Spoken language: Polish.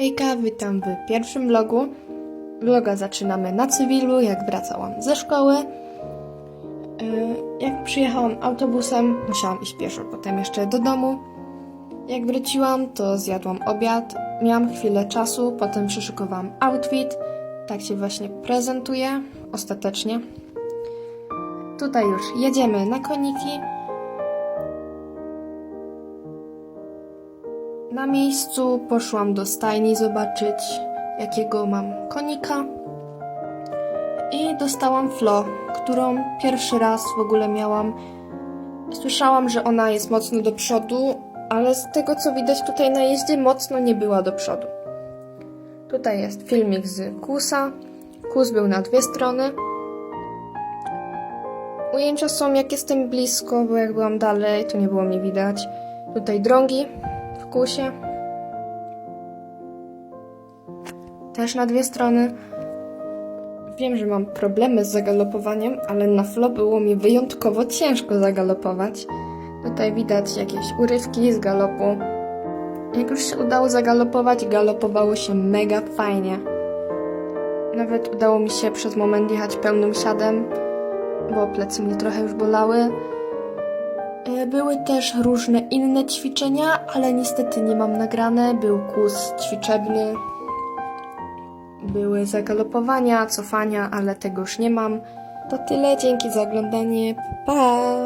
Hejka, witam w pierwszym vlogu. Vloga zaczynamy na cywilu, jak wracałam ze szkoły. Yy, Jak przyjechałam autobusem, musiałam iść pieszo, potem jeszcze do domu. Jak wróciłam, to zjadłam obiad. Miałam chwilę czasu, potem przyszykowałam outfit. Tak się właśnie prezentuje, ostatecznie. Tutaj już jedziemy na koniki. Na miejscu poszłam do stajni zobaczyć, jakiego mam konika. I dostałam Flo, którą pierwszy raz w ogóle miałam. Słyszałam, że ona jest mocno do przodu, ale z tego co widać tutaj na jeździe mocno nie była do przodu. Tutaj jest filmik z Kusa. Kus był na dwie strony. Ujęcia są jak jestem blisko, bo jak byłam dalej, to nie było mnie widać. Tutaj drągi w kusie. Też na dwie strony. Wiem, że mam problemy z zagalopowaniem, ale na flo było mi wyjątkowo ciężko zagalopować. Tutaj widać jakieś urywki z galopu. Jak już się udało zagalopować, galopowało się mega fajnie. Nawet udało mi się przez moment jechać pełnym siadem, bo plecy mnie trochę już bolały. Były też różne inne ćwiczenia, ale niestety nie mam nagrane. Był kurs ćwiczebny, były zagalopowania, cofania, ale tego już nie mam. To tyle, dzięki za oglądanie. Pa!